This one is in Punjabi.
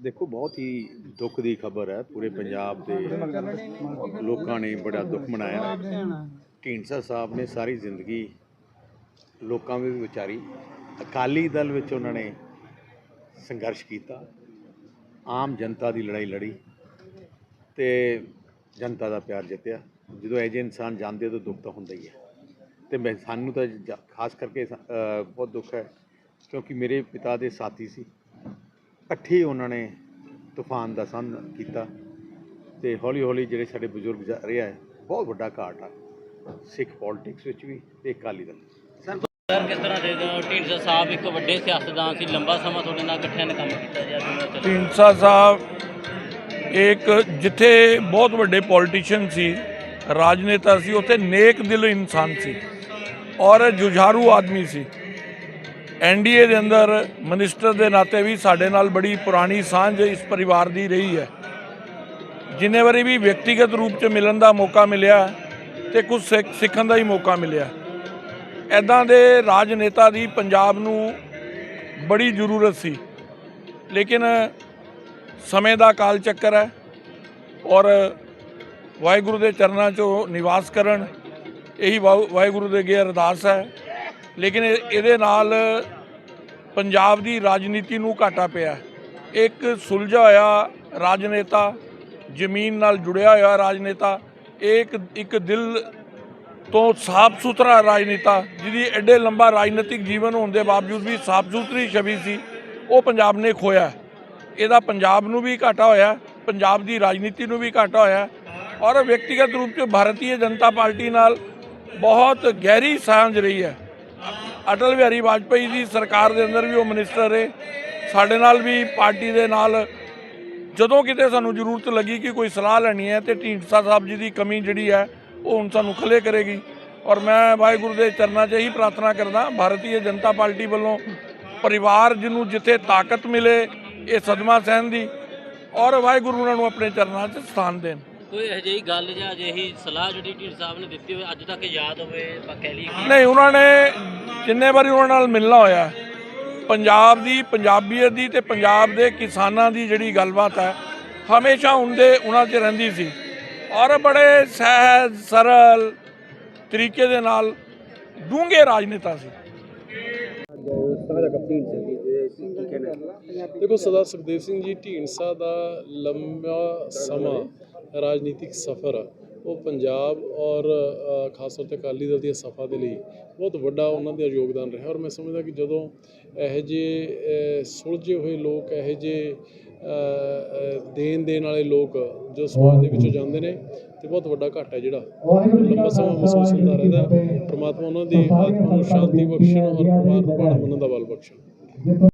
ਦੇਖੋ, ਬਹੁਤ ਹੀ ਦੁੱਖ ਦੀ ਖਬਰ ਹੈ। ਪੂਰੇ ਪੰਜਾਬ ਦੇ ਲੋਕਾਂ ਨੇ ਬੜਾ ਦੁੱਖ ਮਨਾਇਆ। ਢੀਂਡਸਾ ਸਾਹਿਬ ਨੇ ਸਾਰੀ ਜ਼ਿੰਦਗੀ ਲੋਕਾਂ ਵਿੱਚ ਵਿਚਾਰੀ, ਅਕਾਲੀ ਦਲ ਵਿੱਚ ਉਹਨਾਂ ਨੇ ਸੰਘਰਸ਼ ਕੀਤਾ। ਆਮ ਜਨਤਾ ਦੀ ਲੜਾਈ ਲੜੀ ਤੇ ਜਨਤਾ ਦਾ ਪਿਆਰ ਜਿੱਤਿਆ। ਜਦੋਂ ਇਹ ਜਿਹੇ ਇਨਸਾਨ ਜਾਂਦੇ ਤਾਂ ਦੁੱਖ ਤਾਂ ਹੁੰਦਾ ਹੀ ਹੈ। ਤੇ ਮੈਂ, ਸਾਨੂੰ ਤਾਂ ਖਾਸ ਕਰਕੇ ਬਹੁਤ ਦੁੱਖ ਹੈ। ਕਿਉਂਕਿ ਮੇਰੇ ਪਿਤਾ ਦੇ ਸਾਥੀ ਸੀ। ਇਕੱਠੇ ਉਹਨਾਂ ਨੇ ਤੂਫਾਨ ਦਾ ਸਾਹਮਣਾ ਕੀਤਾ ਤੇ ਹੌਲੀ ਹੌਲੀ ਜਿਹੜੇ ਸਾਡੇ ਬਜ਼ੁਰਗ ਜਾ ਰਿਹਾ ਹੈ ਬਹੁਤ ਵੱਡਾ ਘਾਟ ਆ ਸਿੱਖ ਪੋਲਿਟਿਕਸ ਵਿੱਚ ਵੀ ਤੇ ਅਕਾਲੀ ਦਲ ਸਰ ਕਿਸ ਤਰ੍ਹਾਂ ਦੇ ਢੀਂਡਸਾ ਸਾਹਿਬ ਇੱਕ ਵੱਡੇ ਸਿਆਸਤਦਾਨ ਸੀ ਲੰਬਾ ਸਮਾਂ ਤੁਹਾਡੇ ਨਾਲ ਇਕੱਠਿਆਂ ਨੇ ਕੰਮ ਕੀਤਾ ਜੀ ਢੀਂਡਸਾ ਸਾਹਿਬ ਇੱਕ ਜਿੱਥੇ ਬਹੁਤ ਵੱਡੇ ਪੋਲੀਟੀਸ਼ੀਅਨ ਸੀ ਰਾਜਨੇਤਾ ਸੀ ਉੱਥੇ ਨੇਕ ਦਿਲ ਇਨਸਾਨ ਸੀ ਔਰ ਜੁਝਾਰੂ ਆਦਮੀ ਸੀ। ਐਨਡੀਏ ਦੇ ਅੰਦਰ ਮਿਨਿਸਟਰ ਦੇ ਨਾਤੇ ਵੀ ਸਾਡੇ ਨਾਲ ਬੜੀ ਪੁਰਾਣੀ ਸਾਂਝ ਇਸ ਪਰਿਵਾਰ ਦੀ ਰਹੀ ਹੈ। ਜਿੰਨੇ ਵਾਰੀ ਵੀ ਵਿਅਕਤੀਗਤ ਰੂਪ 'ਚ ਮਿਲਣ ਦਾ ਮੌਕਾ ਮਿਲਿਆ ਤੇ ਕੁਝ ਸਿੱਖ- ਸਿੱਖਣ ਦਾ ਹੀ ਮੌਕਾ ਮਿਲਿਆ। ਐਦਾਂ ਦੇ ਰਾਜਨੇਤਾ ਦੀ ਪੰਜਾਬ ਨੂੰ ਬੜੀ ਜ਼ਰੂਰਤ ਸੀ। ਲੇਕਿਨ ਸਮੇਂ ਦਾ ਕਾਲ ਚੱਕਰ ਹੈ ਔਰ ਵਾਹਿਗੁਰੂ ਦੇ ਚਰਨਾਂ 'ਚੋਂ ਨਿਵਾਸ ਕਰਨ, ਇਹੀ ਵਾਹਿ- ਵਾਹਿਗੁਰੂ ਦੇ ਅੱਗੇ ਅਰਦਾਸ ਹੈ। ਲੇਕਿਨ ਇਹ- ਇਹਦੇ ਨਾਲ ਪੰਜਾਬ ਦੀ ਰਾਜਨੀਤੀ ਨੂੰ ਘਾਟਾ ਪਿਆ। ਇੱਕ ਸੁਲਝਾ ਹੋਇਆ ਰਾਜਨੇਤਾ, ਜ਼ਮੀਨ ਨਾਲ ਜੁੜਿਆ ਹੋਇਆ ਰਾਜਨੇਤਾ ਇੱਕ ਇੱਕ ਦਿਲ ਤੋਂ ਸਾਫ਼ ਸੁਥਰਾ ਰਾਜਨੇਤਾ, ਜਿਹਦੀ ਐਡੇ ਲੰਬਾ ਰਾਜਨੀਤਿਕ ਜੀਵਨ ਹੋਣ ਦੇ ਬਾਵਜੂਦ ਵੀ ਸਾਫ਼ ਸੁਥਰੀ ਛਵੀ ਸੀ, ਉਹ ਪੰਜਾਬ ਨੇ ਖੋਇਆ। ਇਹਦਾ ਪੰਜਾਬ ਨੂੰ ਵੀ ਘਾਟਾ ਹੋਇਆ, ਪੰਜਾਬ ਦੀ ਰਾਜਨੀਤੀ ਨੂੰ ਵੀ ਘਾਟਾ ਹੋਇਆ ਔਰ ਵਿਅਕਤੀਗਤ ਰੂਪ 'ਚ ਭਾਰਤੀ ਜਨਤਾ ਪਾਰਟੀ ਨਾਲ ਬਹੁਤ ਗਹਿਰੀ ਸਾਂਝ ਰਹੀ ਹੈ। ਅਟਲ ਬਿਹਾਰੀ ਵਾਜਪਾਈ ਦੀ ਸਰਕਾਰ ਦੇ ਅੰਦਰ ਵੀ ਉਹ ਮਿਨਿਸਟਰ ਰਹੇ। ਸਾਡੇ ਨਾਲ ਵੀ ਪਾਰਟੀ ਦੇ ਨਾਲ ਜਦੋਂ ਕਿਤੇ ਸਾਨੂੰ ਜ਼ਰੂਰਤ ਲੱਗੀ ਕਿ ਕੋਈ ਸਲਾਹ ਲੈਣੀ ਹੈ ਤੇ ਢੀਂਡਸਾ ਸਾਹਿਬ ਜੀ ਦੀ ਕਮੀ ਜਿਹੜੀ ਹੈ, ਉਹ ਹੁਣ ਸਾਨੂੰ ਖਲੇ ਕਰੇਗੀ। ਔਰ ਮੈਂ ਵਾਹਿਗੁਰੂ ਦੇ ਚਰਨਾਂ 'ਚ ਇਹੀ ਪ੍ਰਾਰਥਨਾ ਕਰਦਾ, ਭਾਰਤੀ ਜਨਤਾ ਪਾਰਟੀ ਵੱਲੋਂ ਪਰਿਵਾਰ ਜਿਹਨੂੰ ਜਿੱਥੇ ਤਾਕਤ ਮਿਲੇ, ਇਹ ਸਦਮਾ ਸਹਿਣ ਦੀ ਔਰ ਵਾਹਿਗੁਰੂ ਉਹਨਾਂ ਨੂੰ ਆਪਣੇ ਚਰਨਾਂ 'ਚ ਸਥਾਨ ਦੇਣ। ਕੋਈ ਅਜਿਹੀ ਗੱਲ ਜਾਂ ਅਜਿਹੀ ਸਲਾਹ ਜਿਹੜੀ ਢੀਂਡਸਾ ਸਾਹਿਬ ਨੇ ਦਿੱਤੀ ਹੋਵੇ ਅੱਜ ਤੱਕ ਯਾਦ ਹੋਵੇ ਆਪਾਂ ਕਹਿ ਲਈਏ ਨਹੀਂ ਉਹਨਾਂ ਨੇ ਜਿੰਨੇ ਵਾਰੀ ਉਹਨਾਂ ਨਾਲ ਮਿਲਣਾ ਹੋਇਆ ਪੰਜਾਬ ਦੀ ਪੰਜਾਬੀਅਤ ਦੀ ਤੇ ਪੰਜਾਬ ਦੇ ਕਿਸਾਨਾਂ ਦੀ ਜਿਹੜੀ ਗੱਲਬਾਤ ਹੈ ਹਮੇਸ਼ਾ ਹੁੰਦੇ ਉਹਨਾਂ 'ਚ ਰਹਿੰਦੀ ਸੀ। ਔਰ ਬੜੇ ਸਹਿਜ ਸਰਲ ਤਰੀਕੇ ਦੇ ਨਾਲ ਡੂੰਘੇ ਰਾਜਨੇਤਾ ਸੀ। ਦੇਖੋ ਸਰਦਾਰ ਸੁਖਦੇਵ ਸਿੰਘ ਜੀ ਢੀਂਡਸਾ ਦਾ ਲੰਬਾ ਸਮਾਂ ਰਾਜਨੀਤਿਕ ਸਫ਼ਰ ਆ, ਉਹ ਪੰਜਾਬ ਔਰ ਖਾਸ ਤੌਰ ਤੇ ਅਕਾਲੀ ਦਲ ਦੀਆਂ ਸਫਾ ਦੇ ਲਈ ਬਹੁਤ ਵੱਡਾ ਉਹਨਾਂ ਦਾ ਯੋਗਦਾਨ ਰਿਹਾ। ਔਰ ਮੈਂ ਸਮਝਦਾ ਕਿ ਜਦੋਂ ਇਹੋ ਜਿਹੇ ਅ, ਸੁਲਝੇ ਹੋਏ ਲੋਕ ਇਹੋ ਅ, ਦੇਣ ਦੇਣ ਵਾਲੇ ਲੋਕ ਜੋ ਸਮਾਜ ਦੇ ਵਿੱਚੋਂ ਜਾਂਦੇ ਨੇ ਤੇ ਬਹੁਤ ਵੱਡਾ ਘਾਟਾ ਹੈ ਜਿਹੜਾ ਲੰਬਾ ਸਮਾਂ ਮਹਿਸੂਸ ਹੁੰਦਾ ਰਹਿੰਦਾ। ਪ੍ਰਮਾਤਮਾ ਉਹਨਾਂ ਦੀ ਆਤਮਾ ਨੂੰ ਸ਼ਾਂਤੀ ਬਖਸ਼ਣ ਔਰ ਪਰਿਵਾਰ ਨੂੰ ਭਾਣਾ ਮੰਨਣ ਦਾ ਬਲ ਬਖਸ਼ਣ।